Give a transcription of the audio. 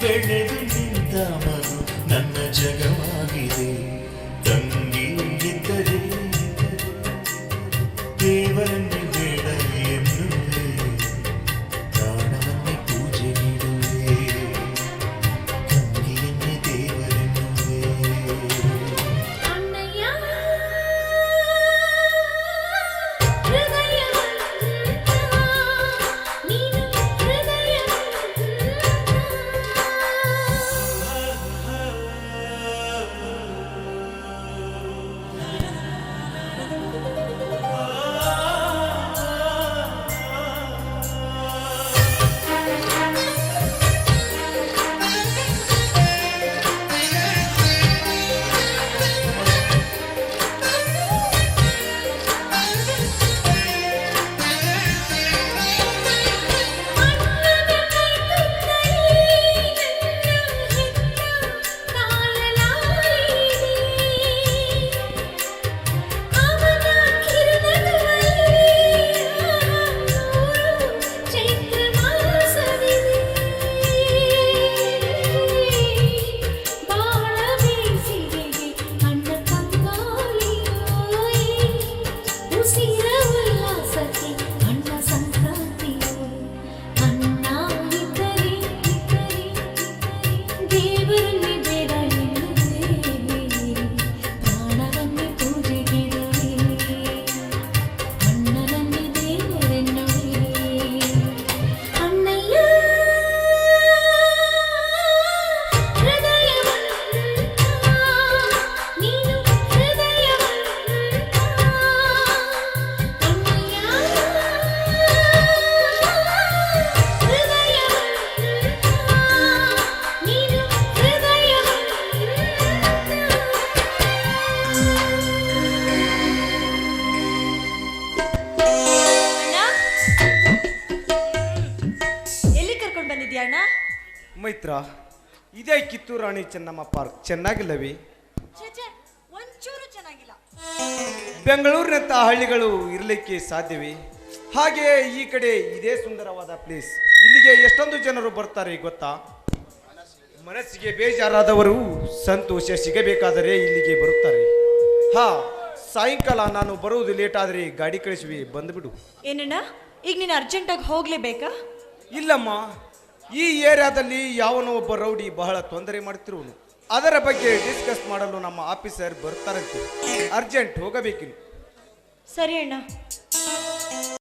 ಬೆಳೆದು ನಿಂತ ಮೈತ್ರ ಇದೇ ಕಿತ್ತೂರು ರಾಣಿ ಚೆನ್ನಮ್ಮ ಪಾರ್ಕ್. ಚೆನ್ನಾಗಿಲ್ಲವೇ? ಛೇ, ಛೇ, ಒಂಚೂರು ಚೆನ್ನಾಗಿಲ್ಲ. ಬೆಂಗಳೂರಿನಂಥ ಹಳ್ಳಿಗಳು ಇರಲಿಕ್ಕೆ ಸಾಧ್ಯವೇ? ಹಾಗೆ ಈ ಕಡೆ ಇದೇ ಸುಂದರವಾದ ಪ್ಲೇಸ್ ಇಲ್ಲಿಗೆ ಎಷ್ಟೊಂದು ಜನರು ಬರ್ತಾರೆ ಗೊತ್ತಾ? ಮನಸ್ಸಿಗೆ ಬೇಜಾರಾದವರು ಸಂತೋಷ ಸಿಗಬೇಕಾದರೆ ಇಲ್ಲಿಗೆ ಬರುತ್ತಾರೆ. ಹಾ ಸಾಯಂಕಾಲ ನಾನು ಬರುವುದು ಲೇಟ್ ಆದರೆ ಗಾಡಿ ಕಳಿಸುವೆ ಬಂದ್ಬಿಡು. ಏನಣ್ಣ ಈಗ ನೀನು ಅರ್ಜೆಂಟಾಗಿ ಹೋಗ್ಲೇಬೇಕಾ? ಇಲ್ಲಮ್ಮ ಈ ಏರಿಯಾದಲ್ಲಿ ಯಾವನೋ ಒಬ್ಬ ರೌಡಿ ಬಹಳ ತೊಂದರೆ ಮಾಡುತ್ತಿರುವನು ಅದರ ಬಗ್ಗೆ ಡಿಸ್ಕಸ್ ಮಾಡಲು ನಮ್ಮ ಆಫೀಸರ್ ಬರ್ತಾರಂತೆ. ಅರ್ಜೆಂಟ್ ಹೋಗಬೇಕಿನ್ನು. ಸರಿ ಅಣ್ಣ.